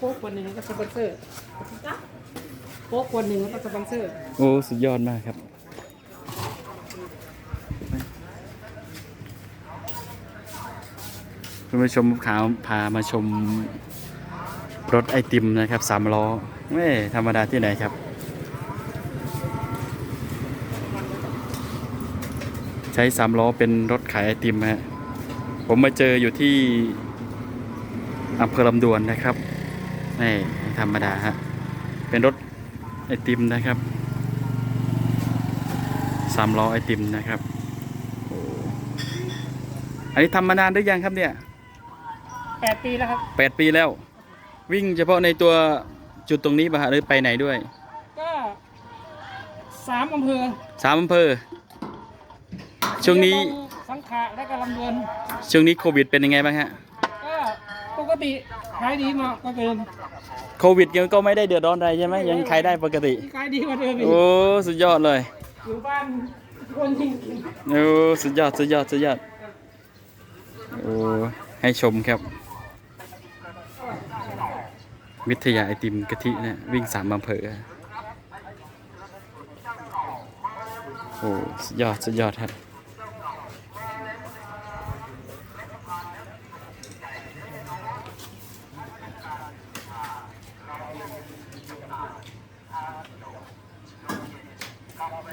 ป๊กคนหนึ่งแล้วก็สปอนเซอร์โป๊กคนหนึ่งแล้วก็สปอนเซอร์ โอ้สุดยอดมากครับ คุณผู้ชมขาวพามาชมรถไอติมนะครับสามล้อไม่ธรรมดาที่ไหนครับ ใช้สามล้อเป็นรถขายไอติมฮะผมมาเจออยู่ที่อำเภอลำดวนนะครับ นี่ไม่ธรรมดาฮะ เป็นรถไอติมนะครับสามล้อไอติมนะครับโอ้อันนี้ทำมานานหรือยังครับเนี่ยแปดปีแล้วครับแปดปีแล้ว วิ่งเฉพาะในตัวจุดตรงนี้ป่ะฮะหรือไปไหนด้วย ก็สามอำเภอสามอำเภอ ช่วงนี้ สังขะและก็ลำดวน ช่วงนี้โควิดเป็นยังไงบ้างฮะก็ป กติขายดีมากกว่าเดิมโควิดยังก็ไม่ได้เดือดร้อนอะไรใช่ไหมยังขายได้ปกติ ขายดีกว่าเดิมอีกโอ้สุดยอดเลยอยู่บ้านคนจริงโอ้สุดยอดสุดยอดสุดยอดโอ้ให้ชมครับ วิทยาไอติมกะทิเนี่ยวิ่งสามอำเภอโอ้สุดยอดสุดยอดครับ ก็ไม่